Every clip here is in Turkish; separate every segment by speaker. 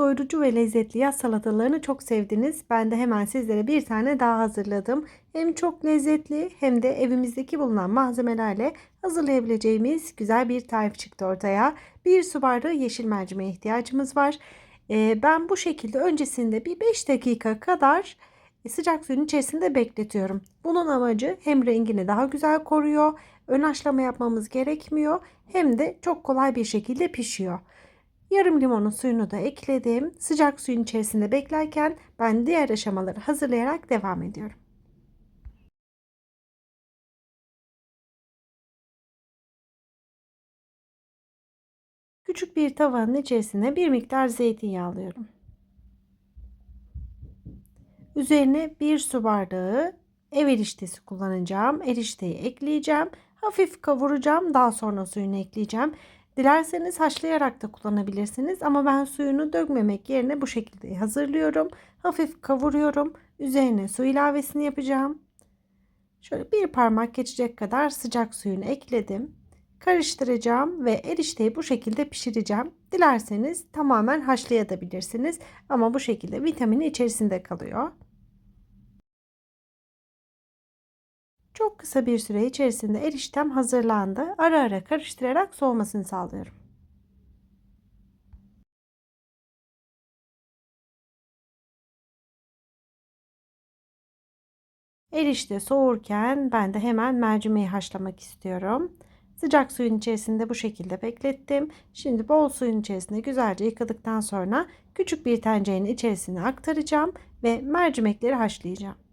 Speaker 1: doyurucu ve lezzetli yaz salatalarını çok sevdiniz. Ben de hemen sizlere bir tane daha hazırladım. Hem çok lezzetli hem de evimizdeki bulunan malzemelerle hazırlayabileceğimiz güzel bir tarif çıktı ortaya. Bir su bardağı yeşil mercimeğe ihtiyacımız var. Ee, ben bu şekilde öncesinde bir 5 dakika kadar sıcak suyun içerisinde bekletiyorum. Bunun amacı hem rengini daha güzel koruyor, ön haşlama yapmamız gerekmiyor hem de çok kolay bir şekilde pişiyor. Yarım limonun suyunu da ekledim. Sıcak suyun içerisinde beklerken ben diğer aşamaları hazırlayarak devam ediyorum. Küçük bir tavanın içerisine bir miktar zeytinyağı alıyorum. Üzerine bir su bardağı ev eriştesi kullanacağım. Erişteyi ekleyeceğim. Hafif kavuracağım. Daha sonra suyunu ekleyeceğim. Dilerseniz haşlayarak da kullanabilirsiniz ama ben suyunu dökmemek yerine bu şekilde hazırlıyorum. Hafif kavuruyorum. Üzerine su ilavesini yapacağım. Şöyle bir parmak geçecek kadar sıcak suyunu ekledim. Karıştıracağım ve erişteyi bu şekilde pişireceğim. Dilerseniz tamamen haşlayabilirsiniz ama bu şekilde vitamini içerisinde kalıyor. Çok kısa bir süre içerisinde eriştem hazırlandı. Ara ara karıştırarak soğumasını sağlıyorum. Erişte soğurken ben de hemen mercimeği haşlamak istiyorum. Sıcak suyun içerisinde bu şekilde beklettim. Şimdi bol suyun içerisinde güzelce yıkadıktan sonra küçük bir tencerenin içerisine aktaracağım ve mercimekleri haşlayacağım.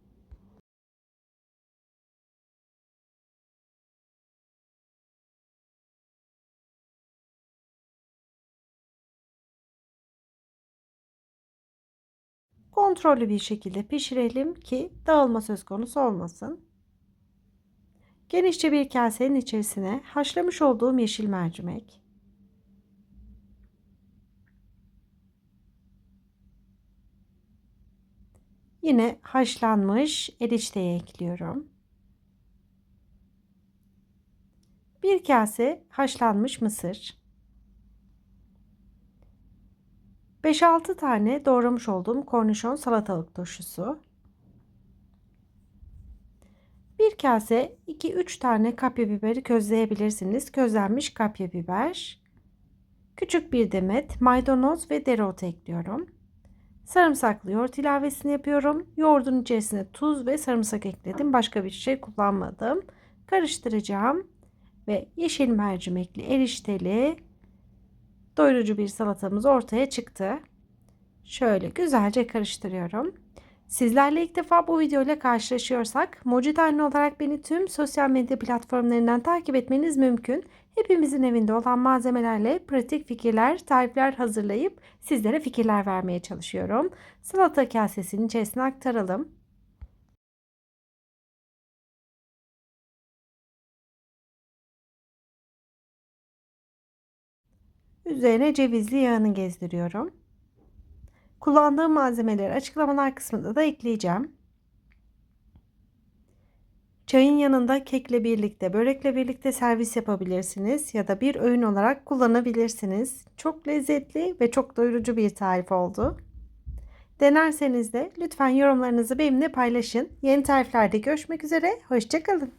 Speaker 1: Kontrollü bir şekilde pişirelim ki dağılma söz konusu olmasın. Genişçe bir kasenin içerisine haşlamış olduğum yeşil mercimek, yine haşlanmış erişteyi ekliyorum. Bir kase haşlanmış mısır, 5-6 tane doğramış olduğum kornişon salatalık turşusu. Bir kase 2-3 tane kapya biberi közleyebilirsiniz. Közlenmiş kapya biber. Küçük bir demet maydanoz ve dereotu ekliyorum. Sarımsaklı yoğurt ilavesini yapıyorum. Yoğurdun içerisine tuz ve sarımsak ekledim. Başka bir şey kullanmadım. Karıştıracağım ve yeşil mercimekli erişteli doyurucu bir salatamız ortaya çıktı. Şöyle güzelce karıştırıyorum. Sizlerle ilk defa bu video ile karşılaşıyorsak Mojitane olarak beni tüm sosyal medya platformlarından takip etmeniz mümkün. Hepimizin evinde olan malzemelerle pratik fikirler, tarifler hazırlayıp sizlere fikirler vermeye çalışıyorum. Salata kasesinin içerisine aktaralım. Üzerine cevizli yağını gezdiriyorum. Kullandığım malzemeleri açıklamalar kısmında da ekleyeceğim. Çayın yanında kekle birlikte, börekle birlikte servis yapabilirsiniz ya da bir öğün olarak kullanabilirsiniz. Çok lezzetli ve çok doyurucu bir tarif oldu. Denerseniz de lütfen yorumlarınızı benimle paylaşın. Yeni tariflerde görüşmek üzere. Hoşçakalın.